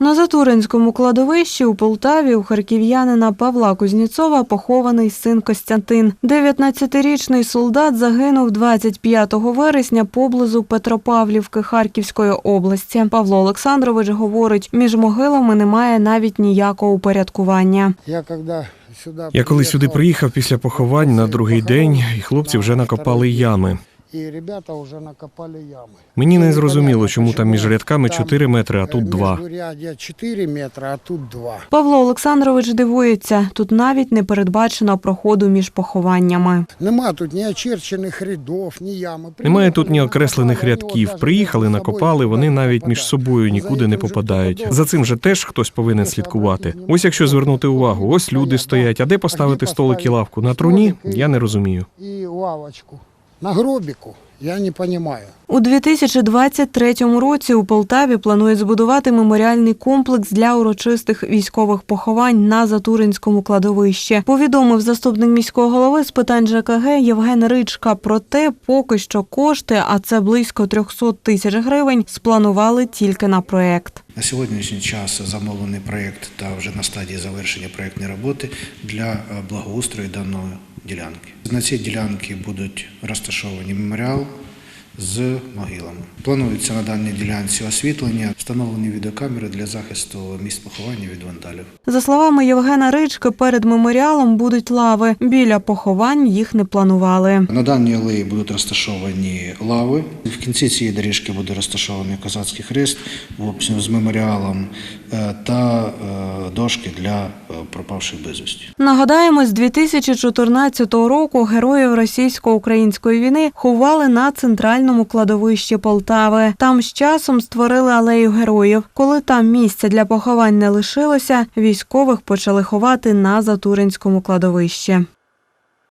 На Затуринському кладовищі у Полтаві у харків'янина Павла Кузніцова похований син Костянтин. 19-річний солдат загинув 25 вересня поблизу Петропавлівки Харківської області. Павло Олександрович говорить, між могилами немає навіть ніякого упорядкування. Я когда Я коли сюди приїхав після поховань на другий день, і хлопці вже накопали ями. І ребята вже накопали ями. Мені не зрозуміло, чому там між рядками 4 метри, а тут 2. Міжряддя 4 метри, а тут 2. Павло Олександрович дивується, тут навіть не передбачено проходу між похованнями. Нема тут ні очерчених рядів, ні ями. Немає тут ні окреслених рядків. Приїхали, накопали, вони навіть між собою нікуди не попадають. За цим же теж хтось повинен слідкувати. Ось якщо звернути увагу, ось люди стоять. А де поставити столик і лавку? На труні? Я не розумію. І лавочку. На гробіку. Я не розумію. У 2023 році у Полтаві планують збудувати меморіальний комплекс для урочистих військових поховань на Затуринському кладовищі. Повідомив заступник міського голови з питань ЖКГ Євген Ричка. Проте поки що кошти, а це близько 300 тисяч гривень, спланували тільки на проект. На сьогоднішній час замовлений проєкт та вже на стадії завершення проєктної роботи для благоустрою даної ділянки. На цій ділянці будуть розташовані меморіал з могилами. Планується на даній ділянці освітлення, встановлені відеокамери для захисту місць поховання від вандалів. За словами Євгена Рички, перед меморіалом будуть лави. Біля поховань їх не планували. На даній алеї будуть розташовані лави. В кінці цієї доріжки буде розташований козацький хрест в общем, з меморіалом е, та е, дошки для е, пропавших безвісті. Нагадаємо, з 2014 року героїв російсько-української війни ховали на центральному кладовищі Полтави. Там з часом створили алею героїв. Коли там місця для поховань не лишилося, військових почали ховати на Затуринському кладовищі.